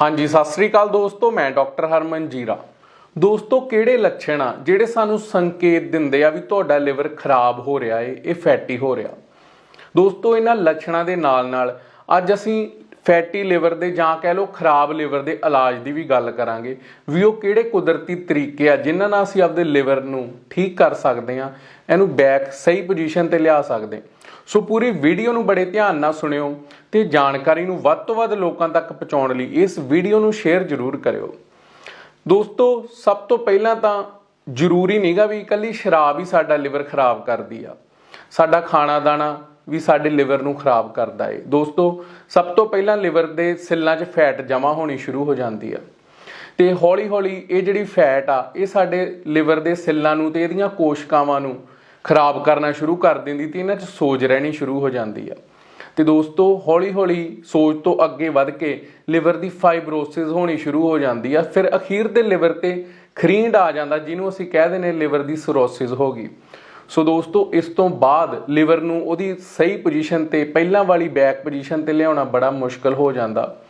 ਹਾਂਜੀ, ਸਤਿ ਸ੍ਰੀ ਅਕਾਲ ਦੋਸਤੋ, ਮੈਂ ਡਾਕਟਰ ਹਰਮਨ ਜੀਰਾ। ਦੋਸਤੋ, ਕਿਹੜੇ ਲੱਛਣ ਆ ਜਿਹੜੇ ਸਾਨੂੰ ਸੰਕੇਤ ਦਿੰਦੇ ਆ ਵੀ ਤੁਹਾਡਾ ਲਿਵਰ ਖਰਾਬ ਹੋ ਰਿਹਾ ਏ, ਇਹ ਫੈਟੀ ਹੋ ਰਿਹਾ? ਦੋਸਤੋ, ਇਹਨਾਂ ਲੱਛਣਾਂ ਦੇ ਨਾਲ ਨਾਲ ਅੱਜ ਅਸੀਂ ਫੈਟੀ ਲਿਵਰ ਦੇ ਜਾਂ ਕਹਿ ਲਓ ਖਰਾਬ ਲਿਵਰ ਦੇ ਇਲਾਜ ਦੀ ਵੀ ਗੱਲ ਕਰਾਂਗੇ ਵੀ ਉਹ ਕਿਹੜੇ ਕੁਦਰਤੀ ਤਰੀਕੇ ਆ ਜਿਨ੍ਹਾਂ ਨਾਲ ਅਸੀਂ ਆਪਦੇ ਲਿਵਰ ਨੂੰ ਠੀਕ ਕਰ ਸਕਦੇ ਆ, ਇਹਨੂੰ ਬੈਕ ਸਹੀ ਪੋਜੀਸ਼ਨ ਤੇ ਲਿਆ ਸਕਦੇ। ਸੋ ਪੂਰੀ ਵੀਡੀਓ ਨੂੰ ਬੜੇ ਧਿਆਨ ਨਾਲ ਸੁਣਿਓ ਤੇ ਜਾਣਕਾਰੀ ਨੂੰ ਵੱਧ ਤੋਂ ਵੱਧ ਲੋਕਾਂ ਤੱਕ ਪਹੁੰਚਾਉਣ ਲਈ ਇਸ ਵੀਡੀਓ ਨੂੰ ਸ਼ੇਅਰ ਜ਼ਰੂਰ ਕਰਿਓ। ਦੋਸਤੋ, ਸਭ ਤੋਂ ਪਹਿਲਾਂ ਤਾਂ ਜ਼ਰੂਰੀ ਨਹੀਂਗਾ ਵੀ ਇਕੱਲੀ ਸ਼ਰਾਬ ਹੀ ਸਾਡਾ ਲਿਵਰ ਖਰਾਬ ਕਰਦੀ ਆ। ਸਾਡਾ ਖਾਣਾ ਦਾਣਾ ਵੀ ਸਾਡੇ ਲਿਵਰ ਨੂੰ ਖਰਾਬ ਕਰਦਾ ਏ। ਦੋਸਤੋ, ਸਭ ਤੋਂ ਪਹਿਲਾਂ ਲਿਵਰ ਦੇ ਸੈੱਲਾਂ 'ਚ ਫੈਟ ਜਮ੍ਹਾਂ ਹੋਣੀ ਸ਼ੁਰੂ ਹੋ ਜਾਂਦੀ ਆ। ਤੇ ਹੌਲੀ-ਹੌਲੀ ਇਹ ਜਿਹੜੀ ਫੈਟ ਆ, ਇਹ ਸਾਡੇ ਲਿਵਰ ਦੇ ਸੈੱਲਾਂ ਨੂੰ ਤੇ ਇਹਦੀਆਂ ਕੋਸ਼ਕਾਵਾਂ ਨੂੰ ਖਰਾਬ ਕਰਨਾ ਸ਼ੁਰੂ ਕਰ ਦਿੰਦੀ ਤੇ ਇਹਨਾਂ 'ਚ ਸੋਜ ਰਹਿਣੀ ਸ਼ੁਰੂ ਹੋ ਜਾਂਦੀ ਆ। ਤੇ ਦੋਸਤੋ, ਹੌਲੀ-ਹੌਲੀ ਸੋਜ ਤੋਂ ਅੱਗੇ ਵੱਧ ਕੇ ਲਿਵਰ ਦੀ ਫਾਈਬਰੋਸਿਸ ਹੋਣੀ ਸ਼ੁਰੂ ਹੋ ਜਾਂਦੀ ਆ। ਫਿਰ ਅਖੀਰ ਤੇ ਲਿਵਰ ਤੇ ਖਰੀਂਡ ਆ ਜਾਂਦਾ, ਜਿਹਨੂੰ ਅਸੀਂ ਕਹਿ ਦਿੰਦੇ ਲਿਵਰ ਦੀ ਸਿਰੋਸਿਸ ਹੋ ਗਈ। ਸੋ ਦੋਸਤੋ, ਇਸ ਤੋਂ ਬਾਅਦ ਲਿਵਰ ਨੂੰ ਉਹਦੀ ਸਹੀ ਪੋਜੀਸ਼ਨ ਤੇ, ਪਹਿਲਾਂ ਵਾਲੀ ਬੈਕ ਪੋਜੀਸ਼ਨ ਤੇ ਲਿਆਉਣਾ ਬੜਾ ਮੁਸ਼ਕਲ ਹੋ ਜਾਂਦਾ।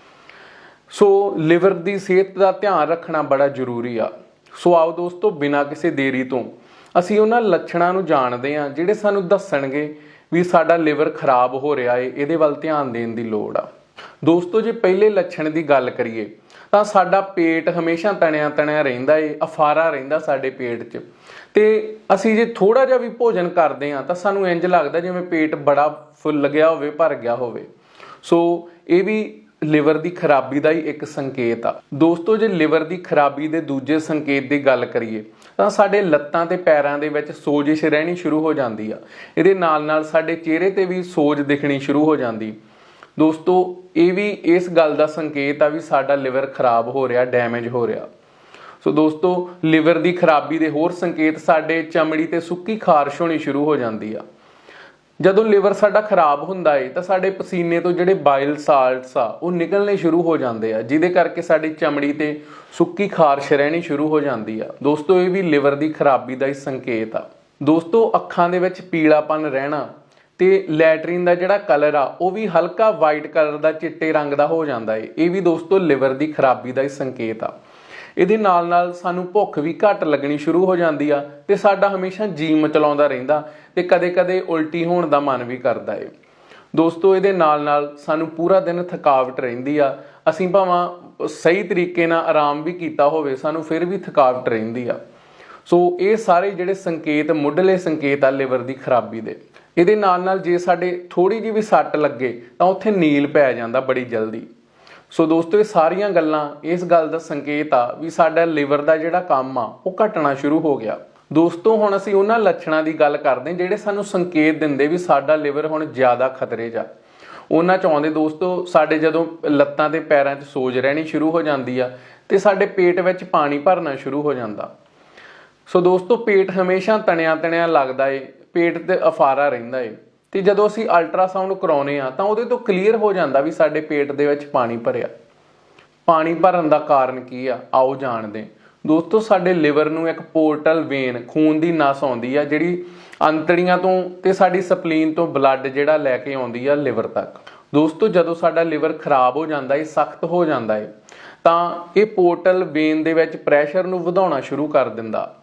ਸੋ ਲਿਵਰ ਦੀ ਸਿਹਤ ਦਾ ਧਿਆਨ ਰੱਖਣਾ ਬੜਾ ਜ਼ਰੂਰੀ ਆ। ਸੋ ਆਓ ਦੋਸਤੋ, ਬਿਨਾਂ ਕਿਸੇ ਦੇਰੀ ਤੋਂ ਅਸੀਂ ਉਹਨਾਂ ਲੱਛਣਾਂ ਨੂੰ ਜਾਣਦੇ ਹਾਂ ਜਿਹੜੇ ਸਾਨੂੰ ਦੱਸਣਗੇ ਵੀ ਸਾਡਾ ਲਿਵਰ ਖਰਾਬ ਹੋ ਰਿਹਾ ਏ, ਇਹਦੇ ਵੱਲ ਧਿਆਨ ਦੇਣ ਦੀ ਲੋੜ ਆ। ਦੋਸਤੋ, ਜੇ ਪਹਿਲੇ ਲੱਛਣ ਦੀ ਗੱਲ ਕਰੀਏ, ਤਾਂ ਸਾਡਾ ਪੇਟ ਹਮੇਸ਼ਾ ਤਣਿਆ ਤਣਿਆ ਰਹਿੰਦਾ ਏ, ਅਫਾਰਾ ਰਹਿੰਦਾ ਸਾਡੇ ਪੇਟ 'ਚ। ਤੇ ਅਸੀਂ ਜੇ ਥੋੜਾ ਜਿਹਾ ਵੀ ਭੋਜਨ ਕਰਦੇ ਆ ਤਾਂ ਸਾਨੂੰ ਇੰਜ ਲੱਗਦਾ ਜਿਵੇਂ ਪੇਟ ਬੜਾ ਫੁੱਲ ਗਿਆ ਹੋਵੇ, ਭਰ ਗਿਆ ਹੋਵੇ। ਸੋ, ਇਹ ਵੀ ਲਿਵਰ ਦੀ ਖਰਾਬੀ ਦਾ ਹੀ ਇੱਕ ਸੰਕੇਤ ਆ। ਦੋਸਤੋ, ਜੇ ਲਿਵਰ ਦੀ ਖਰਾਬੀ ਦੇ ਦੂਜੇ ਸੰਕੇਤ ਦੀ ਗੱਲ ਕਰੀਏ ਤਾਂ ਸਾਡੇ ਲੱਤਾਂ ਤੇ ਪੈਰਾਂ ਦੇ ਵਿੱਚ ਸੋਜਿਸ਼ ਰਹਿਣੀ ਸ਼ੁਰੂ ਹੋ ਜਾਂਦੀ ਆ। ਇਹਦੇ ਨਾਲ ਨਾਲ ਸਾਡੇ ਚਿਹਰੇ ਤੇ ਵੀ ਸੋਜ ਦਿਖਣੀ ਸ਼ੁਰੂ ਹੋ ਜਾਂਦੀ। ਦੋਸਤੋ, ਇਹ ਵੀ ਇਸ ਗੱਲ ਦਾ ਸੰਕੇਤ ਆ ਵੀ ਸਾਡਾ ਲਿਵਰ ਖਰਾਬ ਹੋ ਰਿਹਾ, ਡੈਮੇਜ ਹੋ ਰਿਹਾ। ਸੋ ਦੋਸਤੋ, ਲਿਵਰ ਦੀ ਖਰਾਬੀ ਦੇ ਹੋਰ ਸੰਕੇਤ ਸਾਡੇ ਚਮੜੀ ਤੇ ਸੁੱਕੀ ਖਾਰਸ਼ ਹੋਣੀ ਸ਼ੁਰੂ ਹੋ ਜਾਂਦੀ ਆ। ਜਦੋਂ ਲਿਵਰ ਸਾਡਾ ਖਰਾਬ ਹੁੰਦਾ ਏ, ਤਾਂ ਸਾਡੇ ਪਸੀਨੇ ਤੋਂ ਜਿਹੜੇ ਬਾਇਲ ਸਾਲਟਸ ਆ, ਉਹ ਨਿਕਲਣੇ ਸ਼ੁਰੂ ਹੋ ਜਾਂਦੇ ਆ, ਜਿਹਦੇ ਕਰਕੇ ਸਾਡੀ ਚਮੜੀ ਤੇ ਸੁੱਕੀ ਖਾਰਸ਼ ਰਹਿਣੀ ਸ਼ੁਰੂ ਹੋ ਜਾਂਦੀ ਆ। ਦੋਸਤੋ, ਇਹ ਵੀ ਲਿਵਰ ਦੀ ਖਰਾਬੀ ਦਾ ਹੀ ਸੰਕੇਤ ਆ। ਦੋਸਤੋ, ਅੱਖਾਂ ਦੇ ਵਿੱਚ ਪੀਲਾਪਨ ਰਹਿਣਾ ਤੇ ਲੈਟਰਿਨ ਦਾ ਜਿਹੜਾ ਕਲਰ ਆ, ਉਹ ਵੀ ਹਲਕਾ ਵਾਈਟ ਕਲਰ ਦਾ ਚਿੱਟੇ ਰੰਗ ਦਾ ਹੋ ਜਾਂਦਾ ਏ। ਇਹ ਵੀ ਦੋਸਤੋ ਲਿਵਰ ਦੀ ਖਰਾਬੀ ਦਾ ਹੀ ਸੰਕੇਤ ਆ। ਇਹਦੇ ਨਾਲ ਨਾਲ ਸਾਨੂੰ ਭੁੱਖ ਵੀ ਘੱਟ ਲੱਗਣੀ ਸ਼ੁਰੂ ਹੋ ਜਾਂਦੀ ਆ ਤੇ ਸਾਡਾ ਹਮੇਸ਼ਾ ਜੀ ਮਚਲਾਉਂਦਾ ਰਹਿੰਦਾ ਤੇ ਕਦੇ-ਕਦੇ ਉਲਟੀ ਹੋਣ ਦਾ ਮਨ ਵੀ ਕਰਦਾ ਏ। ਦੋਸਤੋ, ਇਹਦੇ ਨਾਲ ਨਾਲ ਸਾਨੂੰ ਪੂਰਾ ਦਿਨ ਥਕਾਵਟ ਰਹਿੰਦੀ ਆ। ਅਸੀਂ ਭਾਵਾਂ ਸਹੀ ਤਰੀਕੇ ਨਾਲ ਆਰਾਮ ਵੀ ਕੀਤਾ ਹੋਵੇ, ਸਾਨੂੰ ਫਿਰ ਵੀ ਥਕਾਵਟ ਰਹਿੰਦੀ ਆ। ਸੋ ਇਹ ਸਾਰੇ ਜਿਹੜੇ ਸੰਕੇਤ, ਮੁੱਢਲੇ ਸੰਕੇਤ ਆ ਲਿਵਰ ਦੀ ਖਰਾਬੀ ਦੇ। ਇਹਦੇ ਨਾਲ ਨਾਲ ਜੇ ਸਾਡੇ ਥੋੜੀ ਜਿਹੀ ਵੀ ਸੱਟ ਲੱਗੇ ਤਾਂ ਉੱਥੇ ਨੀਲ ਪੈ ਜਾਂਦਾ ਬੜੀ ਜਲਦੀ। ਸੋ ਦੋਸਤੋ, ਇਹ ਸਾਰੀਆਂ ਗੱਲਾਂ, ਇਸ ਗੱਲ ਦਾ ਸੰਕੇਤ ਆ ਵੀ ਸਾਡਾ ਲਿਵਰ ਦਾ ਜਿਹੜਾ ਕੰਮ ਆ, ਉਹ ਘਟਣਾ ਸ਼ੁਰੂ ਹੋ ਗਿਆ। ਦੋਸਤੋ, ਹੁਣ ਅਸੀਂ ਉਹਨਾਂ ਲੱਛਣਾਂ ਦੀ ਗੱਲ ਕਰਦੇ ਜਿਹੜੇ ਸਾਨੂੰ ਸੰਕੇਤ ਦਿੰਦੇ ਵੀ ਸਾਡਾ ਲਿਵਰ ਹੁਣ ਜ਼ਿਆਦਾ ਖਤਰੇ 'ਚ ਆ। ਉਹਨਾਂ ਚ ਆਉਂਦੇ, ਦੋਸਤੋ, ਸਾਡੇ ਜਦੋਂ ਲੱਤਾਂ ਤੇ ਪੈਰਾਂ 'ਚ ਸੋਜ ਰਹਿਣੀ ਸ਼ੁਰੂ ਹੋ ਜਾਂਦੀ ਆ ਤੇ ਸਾਡੇ ਪੇਟ ਵਿੱਚ ਪਾਣੀ ਭਰਨਾ ਸ਼ੁਰੂ ਹੋ ਜਾਂਦਾ। ਸੋ ਦੋਸਤੋ, ਪੇਟ ਹਮੇਸ਼ਾ ਤਣਿਆ ਤਣਿਆ ਲੱਗਦਾ ਏ, ਪੇਟ ਤੇ ਅਫਾਰਾ ਰਹਿੰਦਾ ਏ। ਤੇ ਜਦੋਂ ਅਸੀਂ ਅਲਟਰਾਸਾਊਂਡ ਕਰਾਉਨੇ ਆ ਤਾਂ ਉਹਦੇ ਤੋਂ ਕਲੀਅਰ ਹੋ ਜਾਂਦਾ ਵੀ ਸਾਡੇ ਪੇਟ ਦੇ ਵਿੱਚ ਪਾਣੀ ਭਰਿਆ। ਪਾਣੀ ਭਰਨ ਦਾ ਕਾਰਨ ਕੀ ਆ? ਆਓ ਜਾਣਦੇ ਦੋਸਤੋ, ਸਾਡੇ ਲਿਵਰ ਨੂੰ ਇੱਕ ਪੋਰਟਲ ਵੇਨ ਖੂਨ ਦੀ ਨਸ ਆਉਂਦੀ ਆ, ਜਿਹੜੀ ਅੰਤੜੀਆਂ ਤੋਂ ਤੇ ਸਾਡੀ ਸਪਲੀਨ ਤੋਂ ਬਲੱਡ ਜਿਹੜਾ ਲੈ ਕੇ ਆਉਂਦੀ ਆ ਲਿਵਰ ਤੱਕ। ਦੋਸਤੋ, ਜਦੋਂ ਸਾਡਾ ਲਿਵਰ ਖਰਾਬ ਹੋ ਜਾਂਦਾ ਏ, ਸਖਤ ਹੋ ਜਾਂਦਾ ਏ, ਤਾਂ ਇਹ ਪੋਰਟਲ ਵੇਨ ਦੇ ਵਿੱਚ ਪ੍ਰੈਸ਼ਰ ਨੂੰ ਵਧਾਉਣਾ ਸ਼ੁਰੂ ਕਰ ਦਿੰਦਾ।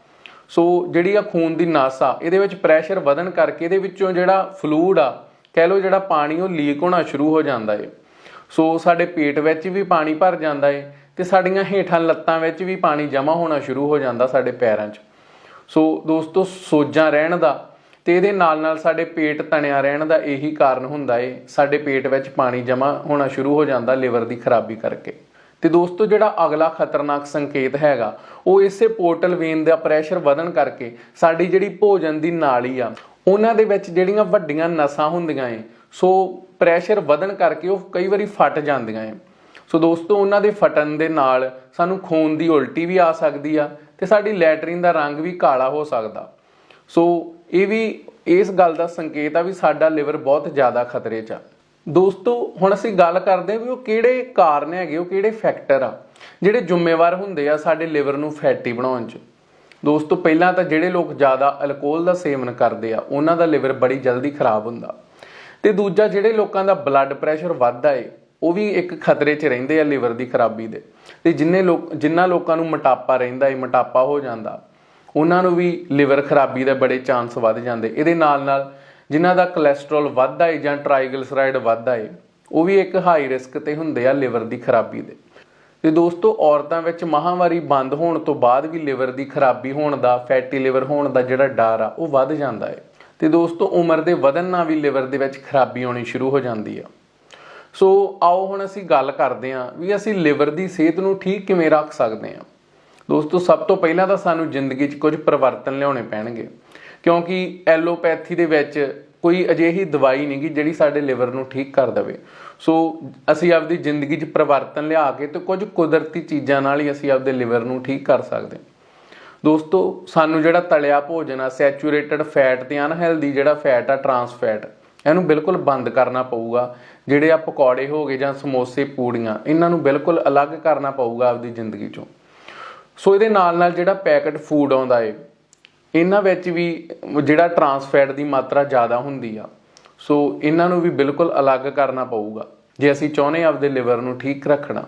ਸੋ ਜਿਹੜੀ ਆ ਖੂਨ ਦੀ ਨਸ ਆ, ਇਹਦੇ ਵਿੱਚ ਪ੍ਰੈਸ਼ਰ ਵਧਣ ਕਰਕੇ ਇਹਦੇ ਵਿੱਚੋਂ ਜਿਹੜਾ ਫਲੂਡ ਆ, ਕਹਿ ਲਓ ਜਿਹੜਾ ਪਾਣੀ ਉਹ ਲੀਕ ਹੋਣਾ ਸ਼ੁਰੂ ਹੋ ਜਾਂਦਾ ਏ। ਸੋ ਸਾਡੇ ਪੇਟ ਵਿੱਚ ਵੀ ਪਾਣੀ ਭਰ ਜਾਂਦਾ ਏ ਤੇ ਸਾਡੀਆਂ ਹੇਠਾਂ ਲੱਤਾਂ ਵਿੱਚ ਵੀ ਪਾਣੀ ਜਮ੍ਹਾਂ ਹੋਣਾ ਸ਼ੁਰੂ ਹੋ ਜਾਂਦਾ ਸਾਡੇ ਪੈਰਾਂ 'ਚ। ਸੋ ਦੋਸਤੋ, ਸੋਜਾਂ ਰਹਿਣ ਦਾ ਤੇ ਇਹਦੇ ਨਾਲ ਨਾਲ ਸਾਡੇ ਪੇਟ ਤਣਿਆ ਰਹਿਣ ਦਾ ਇਹੀ ਕਾਰਨ ਹੁੰਦਾ ਏ। ਸਾਡੇ ਪੇਟ ਵਿੱਚ ਪਾਣੀ ਜਮ੍ਹਾਂ ਹੋਣਾ ਸ਼ੁਰੂ ਹੋ ਜਾਂਦਾ ਲਿਵਰ ਦੀ ਖਰਾਬੀ ਕਰਕੇ। ਤੇ ਦੋਸਤੋ, ਜਿਹੜਾ ਅਗਲਾ ਖਤਰਨਾਕ ਸੰਕੇਤ ਹੈਗਾ, ਉਹ ਇਸੇ ਪੋਰਟਲ ਵੇਨ ਦਾ ਪ੍ਰੈਸ਼ਰ ਵਧਣ ਕਰਕੇ ਸਾਡੀ ਜਿਹੜੀ ਭੋਜਨ ਦੀ ਨਾਲੀ ਆ, ਉਹਨਾਂ ਦੇ ਵਿੱਚ ਜਿਹੜੀਆਂ ਵੱਡੀਆਂ ਨਸਾਂ ਹੁੰਦੀਆਂ ਏ, ਸੋ ਪ੍ਰੈਸ਼ਰ ਵਧਣ ਕਰਕੇ ਉਹ ਕਈ ਵਾਰੀ ਫਟ ਜਾਂਦੀਆਂ ਏ। ਸੋ ਦੋਸਤੋ, ਉਹਨਾਂ ਦੇ ਫਟਣ ਦੇ ਨਾਲ ਸਾਨੂੰ ਖੂਨ ਦੀ ਉਲਟੀ ਵੀ ਆ ਸਕਦੀ ਆ ਤੇ ਸਾਡੀ ਲੈਟਰਿਨ ਦਾ ਰੰਗ ਵੀ ਕਾਲਾ ਹੋ ਸਕਦਾ। ਸੋ ਇਹ ਵੀ, ਇਸ ਗੱਲ ਦਾ ਸੰਕੇਤ ਆ ਵੀ ਸਾਡਾ ਲਿਵਰ ਬਹੁਤ ਜ਼ਿਆਦਾ ਖਤਰੇ 'ਚ ਆ। ਦੋਸਤੋ, ਹੁਣ ਅਸੀਂ ਗੱਲ ਕਰਦੇ ਹਾਂ ਵੀ ਉਹ ਕਿਹੜੇ ਕਾਰਨ ਹੈਗੇ, ਉਹ ਕਿਹੜੇ ਫੈਕਟਰ ਆ, ਜਿਹੜੇ ਜ਼ਿੰਮੇਵਾਰ ਹੁੰਦੇ ਆ ਸਾਡੇ ਲਿਵਰ ਨੂੰ ਫੈਟੀ ਬਣਾਉਣ 'ਚ। ਦੋਸਤੋ, ਪਹਿਲਾਂ ਤਾਂ ਜਿਹੜੇ ਲੋਕ ਜ਼ਿਆਦਾ ਅਲਕੋਹਲ ਦਾ ਸੇਵਨ ਕਰਦੇ ਆ, ਉਹਨਾਂ ਦਾ ਲਿਵਰ ਬੜੀ ਜਲਦੀ ਖਰਾਬ ਹੁੰਦਾ। ਤੇ ਦੂਜਾ, ਜਿਹੜੇ ਲੋਕਾਂ ਦਾ ਬਲੱਡ ਪ੍ਰੈਸ਼ਰ ਵੱਧਦਾ ਏ ਉਹ ਵੀ ਇੱਕ ਖਤਰੇ 'ਚ ਰਹਿੰਦੇ ਆ ਲਿਵਰ ਦੀ ਖਰਾਬੀ ਦੇ। ਤੇ ਜਿੰਨੇ ਲੋਕ ਜਿਨ੍ਹਾਂ ਲੋਕਾਂ ਨੂੰ ਮੋਟਾਪਾ ਰਹਿੰਦਾ ਏ, ਮੋਟਾਪਾ ਹੋ ਜਾਂਦਾ, ਉਹਨਾਂ ਨੂੰ ਵੀ ਲਿਵਰ ਖਰਾਬੀ ਦੇ ਬੜੇ ਚਾਂਸ ਵੱਧ ਜਾਂਦੇ। ਇਹਦੇ ਨਾਲ ਨਾਲ ਜਿਨ੍ਹਾਂ ਦਾ ਕੋਲੇਸਟ੍ਰੋਲ ਵੱਧਦਾ ਹੈ ਜਾਂ ਟ੍ਰਾਈਗਲਿਸਰਾਈਡ ਵੱਧਦਾ ਹੈ ਉਹ ਵੀ ਇੱਕ ਹਾਈ ਰਿਸਕ ਤੇ ਹੁੰਦੇ ਆ ਲਿਵਰ ਦੀ ਖਰਾਬੀ ਦੇ। ਤੇ ਦੋਸਤੋ, ਔਰਤਾਂ ਵਿੱਚ ਮਾਹਵਾਰੀ ਬੰਦ ਹੋਣ ਤੋਂ ਬਾਅਦ ਵੀ ਲਿਵਰ ਦੀ ਖਰਾਬੀ ਹੋਣ ਦਾ ਫੈਟੀ ਲਿਵਰ ਹੋਣ ਦਾ ਜਿਹੜਾ ਡਰ ਆ, ਉਹ ਵੱਧ ਜਾਂਦਾ ਹੈ ਤੇ ਦੋਸਤੋ, ਉਮਰ ਦੇ ਵਧਣ ਨਾਲ ਵੀ ਲਿਵਰ ਦੇ ਵਿੱਚ ਖਰਾਬੀ ਆਉਣੀ ਸ਼ੁਰੂ ਹੋ ਜਾਂਦੀ ਆ। ਸੋ, ਆਓ ਹੁਣ ਅਸੀਂ ਗੱਲ ਕਰਦੇ ਹਾਂ ਵੀ ਅਸੀਂ ਲਿਵਰ ਦੀ ਸਿਹਤ ਨੂੰ ਠੀਕ ਕਿਵੇਂ ਰੱਖ ਸਕਦੇ ਹਾਂ। ਦੋਸਤੋ, ਸਭ ਤੋਂ ਪਹਿਲਾਂ ਤਾਂ ਸਾਨੂੰ ਜ਼ਿੰਦਗੀ 'ਚ ਕੁਝ ਪਰਿਵਰਤਨ ਲਿਆਉਣੇ ਪੈਣਗੇ। ਕਿਉਂਕਿ ਐਲੋਪੈਥੀ ਦੇ ਵਿੱਚ ਕੋਈ ਅਜਿਹੀ ਦਵਾਈ ਨਹੀਂ ਗੀ ਜਿਹੜੀ ਸਾਡੇ ਲਿਵਰ ਨੂੰ ਠੀਕ ਕਰ ਦੇਵੇ। ਸੋ ਅਸੀਂ ਆਪਦੀ ਜ਼ਿੰਦਗੀ 'ਚ ਪਰਿਵਰਤਨ ਲਿਆ ਕੇ ਤੇ ਕੁਝ ਕੁਦਰਤੀ ਚੀਜ਼ਾਂ ਨਾਲ ਹੀ ਅਸੀਂ ਆਪਦੇ ਲਿਵਰ ਨੂੰ ਠੀਕ ਕਰ ਸਕਦੇ। ਦੋਸਤੋ, ਸਾਨੂੰ ਜਿਹੜਾ ਤਲਿਆ ਭੋਜਨ ਆ, ਸੈਚੂਰੇਟਡ ਫੈਟ ਤੇ ਅਨਹੈਲਦੀ ਜਿਹੜਾ ਫੈਟ ਆ, ਟਰਾਂਸ ਫੈਟ, ਇਹਨੂੰ ਬਿਲਕੁਲ ਬੰਦ ਕਰਨਾ ਪਊਗਾ। ਜਿਹੜੇ ਆ ਪਕੌੜੇ ਹੋ ਗਏ ਜਾਂ ਸਮੋਸੇ, ਪੂੜੀਆਂ, ਇਹਨਾਂ ਨੂੰ ਬਿਲਕੁਲ ਅਲੱਗ ਕਰਨਾ ਪਊਗਾ ਆਪਦੀ ਜ਼ਿੰਦਗੀ ਚੋਂ। ਸੋ ਇਹਦੇ ਨਾਲ ਨਾਲ ਜਿਹੜਾ ਪੈਕਟ ਫੂਡ ਆਉਂਦਾ ਏ ਇਹਨਾਂ ਵਿੱਚ ਵੀ ਜਿਹੜਾ ਟਰਾਂਸਫੈਟ ਦੀ ਮਾਤਰਾ ਜ਼ਿਆਦਾ ਹੁੰਦੀ ਆ, ਸੋ ਇਹਨਾਂ ਨੂੰ ਵੀ ਬਿਲਕੁਲ ਅਲੱਗ ਕਰਨਾ ਪਊਗਾ। ਜੇ ਅਸੀਂ ਚਾਹੁੰਦੇ ਹਾਂ ਆਪਦੇ ਲਿਵਰ ਨੂੰ ਠੀਕ ਰੱਖਣਾ,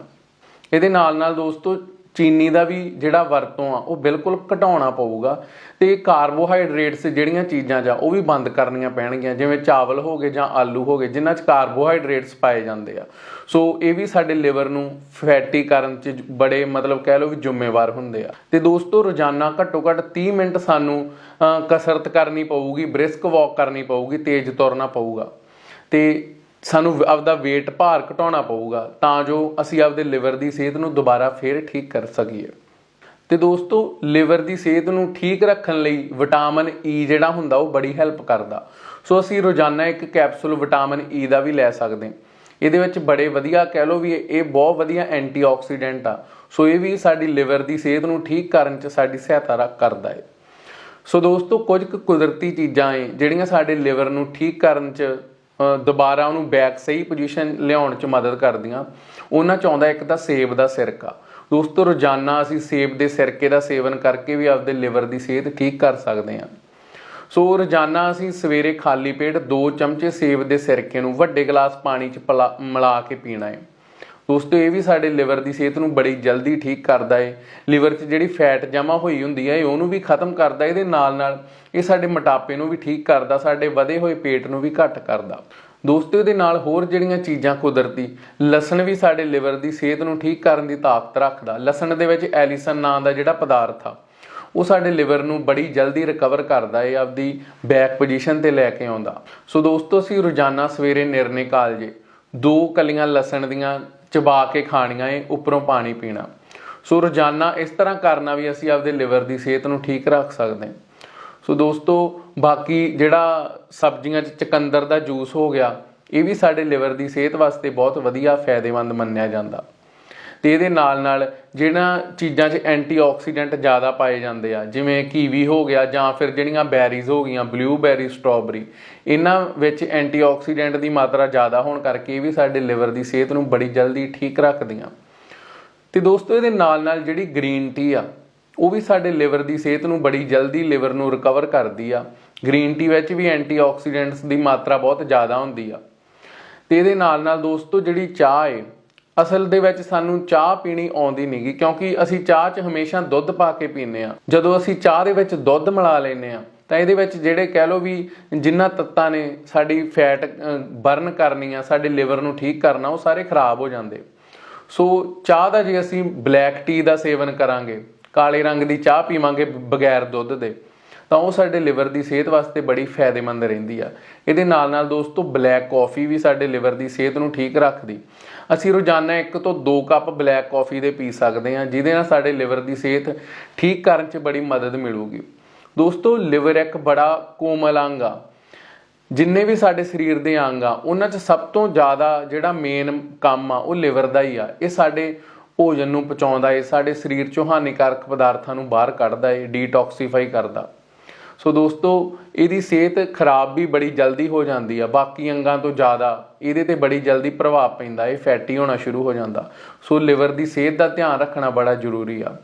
ਇਹਦੇ ਨਾਲ ਨਾਲ ਦੋਸਤੋ ਚੀਨੀ ਦਾ ਵੀ ਜਿਹੜਾ ਵਰਤੋਂ ਆ, ਉਹ ਬਿਲਕੁਲ ਘਟਾਉਣਾ ਪਊਗਾ ਤੇ ਕਾਰਬੋਹਾਈਡਰੇਟਸ ਜਿਹੜੀਆਂ ਚੀਜ਼ਾਂ ਜਾਂ ਉਹ ਵੀ ਬੰਦ ਕਰਨੀਆਂ ਪੈਣਗੀਆਂ, ਜਿਵੇਂ ਚਾਵਲ ਹੋ ਗਏ ਜਾਂ ਆਲੂ ਹੋ ਗਏ, ਜਿਨ੍ਹਾਂ 'ਚ ਕਾਰਬੋਹਾਈਡਰੇਟਸ ਪਾਏ ਜਾਂਦੇ ਆ। ਸੋ ਇਹ ਵੀ ਸਾਡੇ ਲਿਵਰ ਨੂੰ ਫੈਟੀ ਕਰਨ 'ਚ ਬੜੇ ਮਤਲਬ ਕਹਿ ਲਓ ਵੀ ਜ਼ਿੰਮੇਵਾਰ ਹੁੰਦੇ ਆ। ਤੇ ਦੋਸਤੋ, ਰੋਜ਼ਾਨਾ ਘੱਟੋ ਘੱਟ 30 ਮਿੰਟ ਸਾਨੂੰ ਕਸਰਤ ਕਰਨੀ ਪਊਗੀ, ਬ੍ਰਿਸਕ ਵਾਕ ਕਰਨੀ ਪਊਗੀ, ਤੇਜ਼ ਤੁਰਨਾ ਪਊਗਾ। ਤੇ ਸਾਨੂੰ ਆਪਦਾ weight ਭਾਰ ਘਟਾਉਣਾ ਪਊਗਾ, ਤਾਂ ਜੋ ਅਸੀਂ ਆਪਦੇ ਲਿਵਰ ਦੀ ਸਿਹਤ ਨੂੰ ਦੁਬਾਰਾ ਫੇਰ ਠੀਕ ਕਰ ਸਕੀਏ। ਤੇ ਦੋਸਤੋ ਲਿਵਰ ਦੀ ਸਿਹਤ ਨੂੰ ਠੀਕ ਰੱਖਣ ਲਈ ਵਿਟਾਮਿਨ ਈ e ਜਿਹੜਾ ਹੁੰਦਾ, ਉਹ ਬੜੀ ਹੈਲਪ ਕਰਦਾ। ਸੋ ਅਸੀਂ ਰੋਜ਼ਾਨਾ ਇੱਕ ਕੈਪਸੂਲ ਵਿਟਾਮਿਨ ਈ ਦਾ ਵੀ ਲੈ ਸਕਦੇ ਹਾਂ। ਇਹਦੇ ਵਿੱਚ ਬੜੇ ਵਧੀਆ ਕਹਿ ਲਓ ਵੀ ਇਹ ਬਹੁਤ ਵਧੀਆ ਐਂਟੀਆਕਸੀਡੈਂਟ ਆ। ਸੋ ਇਹ ਵੀ ਸਾਡੀ ਲਿਵਰ ਦੀ ਸਿਹਤ ਨੂੰ ਠੀਕ ਕਰਨ 'ਚ ਸਾਡੀ ਸਹਾਇਤਾ ਕਰਦਾ ਹੈ। ਸੋ ਦੋਸਤੋ, ਕੁਝ ਕੁ ਕੁਦਰਤੀ ਚੀਜ਼ਾਂ ਏ, ਜਿਹੜੀਆਂ ਸਾਡੇ ਲਿਵਰ ਨੂੰ ਠੀਕ ਕਰਨ 'ਚ ਦੁਬਾਰਾ ਉਹਨੂੰ ਬੈਕ ਸਹੀ ਪੋਜੀਸ਼ਨ ਲਿਆਉਣ 'ਚ ਮਦਦ ਕਰਦੀਆਂ। ਉਹਨਾਂ 'ਚ ਆਉਂਦਾ ਇੱਕ ਤਾਂ ਸੇਬ ਦਾ ਸਿਰਕਾ। ਦੋਸਤੋ, ਰੋਜ਼ਾਨਾ ਅਸੀਂ ਸੇਬ ਦੇ ਸਿਰਕੇ ਦਾ ਸੇਵਨ ਕਰਕੇ ਵੀ ਆਪਦੇ ਲਿਵਰ ਦੀ ਸਿਹਤ ਠੀਕ ਕਰ ਸਕਦੇ ਹਾਂ। ਸੋ ਰੋਜ਼ਾਨਾ ਅਸੀਂ ਸਵੇਰੇ ਖਾਲੀ ਪੇਟ 2 ਚਮਚੇ ਸੇਬ ਦੇ ਸਿਰਕੇ ਨੂੰ ਵੱਡੇ ਗਲਾਸ ਪਾਣੀ 'ਚ ਪਲਾ- ਮਿਲਾ ਕੇ ਪੀਣਾ ਹੈ। ਦੋਸਤੋ, ਇਹ ਵੀ ਸਾਡੇ ਲਿਵਰ ਦੀ ਸਿਹਤ ਨੂੰ ਬੜੀ ਜਲਦੀ ਠੀਕ ਕਰਦਾ ਏ। ਲਿਵਰ 'ਚ ਜਿਹੜੀ ਫੈਟ ਜਮ੍ਹਾਂ ਹੋਈ ਹੁੰਦੀ ਹੈ ਉਹਨੂੰ ਵੀ ਖਤਮ ਕਰਦਾ, ਇਹਦੇ ਨਾਲ ਨਾਲ ਇਹ ਸਾਡੇ ਮੋਟਾਪੇ ਨੂੰ ਵੀ ਠੀਕ ਕਰਦਾ, ਸਾਡੇ ਵਧੇ ਹੋਏ ਪੇਟ ਨੂੰ ਵੀ ਘੱਟ ਕਰਦਾ। ਦੋਸਤੋ, ਇਹਦੇ ਨਾਲ ਹੋਰ ਜਿਹੜੀਆਂ ਚੀਜ਼ਾਂ ਕੁਦਰਤੀ, ਲਸਣ ਵੀ ਸਾਡੇ ਲਿਵਰ ਦੀ ਸਿਹਤ ਨੂੰ ਠੀਕ ਕਰਨ ਦੀ ਤਾਕਤ ਰੱਖਦਾ। ਲਸਣ ਦੇ ਵਿੱਚ ਐਲੀਸਨ ਨਾਂ ਦਾ ਜਿਹੜਾ ਪਦਾਰਥ ਆ, ਉਹ ਸਾਡੇ ਲਿਵਰ ਨੂੰ ਬੜੀ ਜਲਦੀ ਰਿਕਵਰ ਕਰਦਾ ਏ, ਆਪਦੀ ਬੈਕ ਪੋਜੀਸ਼ਨ ਤੇ ਲੈ ਕੇ ਆਉਂਦਾ। ਸੋ ਦੋਸਤੋ, ਅਸੀਂ ਰੋਜ਼ਾਨਾ ਸਵੇਰੇ ਨਿਰਣੇ ਕਾਲਜੇ ਦੋ ਕਲੀਆਂ ਲਸਣ ਦੀਆਂ ਚਬਾ ਕੇ ਖਾਣੀਆਂ ਏ, ਉੱਪਰੋਂ ਪਾਣੀ ਪੀਣਾ। ਸੋ ਰੋਜ਼ਾਨਾ ਇਸ ਤਰ੍ਹਾਂ ਕਰਨਾ ਵੀ ਅਸੀਂ ਆਪਦੇ ਲਿਵਰ ਦੀ ਸਿਹਤ ਨੂੰ ਠੀਕ ਰੱਖ ਸਕਦੇ ਹਾਂ। ਸੋ ਦੋਸਤੋ, ਬਾਕੀ ਜਿਹੜਾ ਸਬਜ਼ੀਆਂ 'ਚ ਚਕੰਦਰ ਦਾ ਜੂਸ ਹੋ ਗਿਆ, ਇਹ ਵੀ ਸਾਡੇ ਲਿਵਰ ਦੀ ਸਿਹਤ ਵਾਸਤੇ ਬਹੁਤ ਵਧੀਆ, ਫਾਇਦੇਮੰਦ ਮੰਨਿਆ ਜਾਂਦਾ। ਤੇ ਇਹਦੇ ਨਾਲ ਨਾਲ ਜਿਹੜਾ ਚੀਜ਼ਾਂ 'ਚ ਐਂਟੀਆਕਸੀਡੈਂਟ ਜ਼ਿਆਦਾ ਪਾਏ ਜਾਂਦੇ ਆ, ਜਿਵੇਂ ਕੀਵੀ ਹੋ ਗਿਆ ਜਾਂ ਫਿਰ ਜਿਹੜੀਆਂ ਬੈਰੀਜ਼ ਹੋ ਗਈਆਂ, ਬਲੂਬੈਰੀ, ਸਟ੍ਰਾਬੇਰੀ, ਇਹਨਾਂ ਵਿੱਚ ਐਂਟੀਆਕਸੀਡੈਂਟ ਦੀ ਮਾਤਰਾ ਜ਼ਿਆਦਾ ਹੋਣ ਕਰਕੇ ਇਹ ਵੀ ਸਾਡੇ ਲਿਵਰ ਦੀ ਸਿਹਤ ਨੂੰ ਬੜੀ ਜਲਦੀ ਠੀਕ ਰੱਖਦੀਆਂ। ਤੇ ਦੋਸਤੋ, ਇਹਦੇ ਨਾਲ ਨਾਲ ਜਿਹੜੀ ਗ੍ਰੀਨ ਟੀ ਆ, ਉਹ ਵੀ ਸਾਡੇ ਲਿਵਰ ਦੀ ਸਿਹਤ ਨੂੰ ਬੜੀ ਜਲਦੀ ਲਿਵਰ ਨੂੰ ਰਿਕਵਰ ਕਰਦੀ ਆ। ਗ੍ਰੀਨ ਟੀ ਵਿੱਚ ਵੀ ਐਂਟੀਆਕਸੀਡੈਂਟਸ ਦੀ ਮਾਤਰਾ ਬਹੁਤ ਜ਼ਿਆਦਾ ਹੁੰਦੀ ਆ। ਤੇ ਇਹਦੇ ਨਾਲ ਨਾਲ ਦੋਸਤੋ, ਜਿਹੜੀ ਚਾਹ ਏ ਅਸਲ ਦੇ ਵਿੱਚ ਸਾਨੂੰ ਚਾਹ ਪੀਣੀ ਆਉਂਦੀ ਨਹੀਂਗੀ ਕਿਉਂਕਿ ਅਸੀਂ ਚਾਹ 'ਚ ਹਮੇਸ਼ਾ ਦੁੱਧ ਪਾ ਕੇ ਪੀਂਦੇ ਆ ਜਦੋਂ ਅਸੀਂ ਚਾਹ ਦੇ ਵਿੱਚ ਦੁੱਧ ਮਿਲਾ ਲੈਂਦੇ ਆ ਤਾਂ ਇਹਦੇ ਵਿੱਚ ਜਿਹੜੇ ਕਹਿ ਲਓ ਵੀ ਜਿੰਨਾ ਤੱਤਾਂ ਨੇ ਸਾਡੀ ਫੈਟ ਬਰਨ ਕਰਨੀ ਆ, ਸਾਡੇ ਲਿਵਰ ਨੂੰ ਠੀਕ ਕਰਨਾ, ਉਹ ਸਾਰੇ ਖਰਾਬ ਹੋ ਜਾਂਦੇ। ਸੋ ਚਾਹ ਦਾ ਜੇ ਅਸੀਂ ਬਲੈਕ ਟੀ ਦਾ ਸੇਵਨ ਕਰਾਂਗੇ, ਕਾਲੇ ਰੰਗ ਦੀ ਚਾਹ ਪੀਵਾਂਗੇ ਬਗੈਰ ਦੁੱਧ ਦੇ ਤਾਂ ਉਹ ਸਾਡੇ ਲਿਵਰ ਦੀ ਸਿਹਤ ਵਾਸਤੇ ਬੜੀ ਫਾਇਦੇਮੰਦ ਰਹਿੰਦੀ ਆ। ਇਹਦੇ ਨਾਲ ਨਾਲ ਦੋਸਤੋ ਬਲੈਕ ਕਾਫੀ ਵੀ ਸਾਡੇ ਲਿਵਰ ਦੀ ਸਿਹਤ ਨੂੰ ਠੀਕ ਰੱਖਦੀ। ਅਸੀਂ ਰੋਜ਼ਾਨਾ 1 ਤੋਂ 2 ਕੱਪ ਬਲੈਕ ਕਾਫੀ ਦੇ ਪੀ ਸਕਦੇ ਹਾਂ, ਜਿਹਦੇ ਨਾਲ ਸਾਡੇ ਲਿਵਰ ਦੀ ਸਿਹਤ ਠੀਕ ਕਰਨ 'ਚ ਬੜੀ ਮਦਦ ਮਿਲੂਗੀ। ਦੋਸਤੋ ਲਿਵਰ ਇੱਕ ਬੜਾ ਕੋਮਲ ਅੰਗ ਆ। ਜਿੰਨੇ ਵੀ ਸਾਡੇ ਸਰੀਰ ਦੇ ਅੰਗ ਆ, ਉਹਨਾਂ 'ਚ ਸਭ ਤੋਂ ਜ਼ਿਆਦਾ ਜਿਹੜਾ ਮੇਨ ਕੰਮ ਆ, ਉਹ ਲਿਵਰ ਦਾ ਹੀ ਆ। ਇਹ ਸਾਡੇ ਭੋਜਨ ਨੂੰ ਪਚਾਉਂਦਾ ਏ ਸਾਡੇ ਸਰੀਰ 'ਚੋਂ ਹਾਨੀਕਾਰਕ ਪਦਾਰਥਾਂ ਨੂੰ ਬਾਹਰ ਕੱਢਦਾ ਏ ਡੀਟੌਕਸੀਫਾਈ ਕਰਦਾ। ਸੋ ਦੋਸਤੋ, ਇਹਦੀ ਸਿਹਤ ਖਰਾਬ ਵੀ ਬੜੀ ਜਲਦੀ ਹੋ ਜਾਂਦੀ ਆ। ਬਾਕੀ ਅੰਗਾਂ ਤੋਂ ਜ਼ਿਆਦਾ ਇਹਦੇ ਤੇ ਬੜੀ ਜਲਦੀ ਪ੍ਰਭਾਵ ਪੈਂਦਾ, ਇਹ ਫੈਟੀ ਹੋਣਾ ਸ਼ੁਰੂ ਹੋ ਜਾਂਦਾ। ਸੋ ਲਿਵਰ ਦੀ ਸਿਹਤ ਦਾ ਧਿਆਨ ਰੱਖਣਾ ਬੜਾ ਜ਼ਰੂਰੀ ਆ।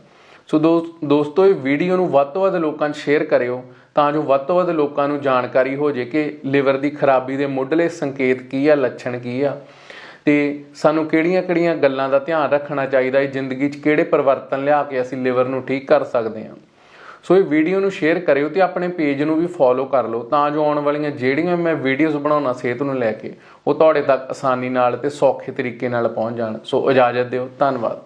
ਸੋ ਦੋਸ- ਦੋਸਤੋ, ਇਹ ਵੀਡੀਓ ਨੂੰ ਵੱਧ ਤੋਂ ਵੱਧ ਲੋਕਾਂ 'ਚ ਸ਼ੇਅਰ ਕਰਿਓ, ਤਾਂ ਜੋ ਵੱਧ ਤੋਂ ਵੱਧ ਲੋਕਾਂ ਨੂੰ ਜਾਣਕਾਰੀ ਹੋ ਜੇ ਕਿ ਲਿਵਰ ਦੀ ਖਰਾਬੀ ਦੇ ਮੁੱਢਲੇ ਸੰਕੇਤ ਕੀ ਆ, ਲੱਛਣ ਕੀ ਆ। ਤੇ ਸਾਨੂੰ ਕਿਹੜੀਆਂ-ਕਿਹੜੀਆਂ ਗੱਲਾਂ ਦਾ ਧਿਆਨ ਰੱਖਣਾ ਚਾਹੀਦਾ ਹੈ ਜ਼ਿੰਦਗੀ 'ਚ ਕਿਹੜੇ ਪਰਿਵਰਤਨ ਲਿਆ ਕੇ ਅਸੀਂ ਲਿਵਰ ਨੂੰ ਠੀਕ ਕਰ ਸਕਦੇ ਹਾਂ। ਸੋ ਇਹ ਵੀਡੀਓ ਨੂੰ ਸ਼ੇਅਰ ਕਰਿਓ ਤੇ ਆਪਣੇ ਪੇਜ ਨੂੰ ਵੀ ਫੋਲੋ ਕਰ ਲਓ ਤਾਂ ਜੋ ਆਉਣ ਵਾਲੀਆਂ ਜਿਹੜੀਆਂ ਮੈਂ ਵੀਡੀਓਜ਼ ਬਣਾਉਣਾ ਸਿਹਤ ਨੂੰ ਲੈ ਕੇ, ਉਹ ਤੁਹਾਡੇ ਤੱਕ ਆਸਾਨੀ ਨਾਲ ਤੇ ਸੌਖੇ ਤਰੀਕੇ ਨਾਲ ਪਹੁੰਚ ਜਾਣ। ਸੋ ਇਜਾਜ਼ਤ ਦਿਓ, ਧੰਨਵਾਦ।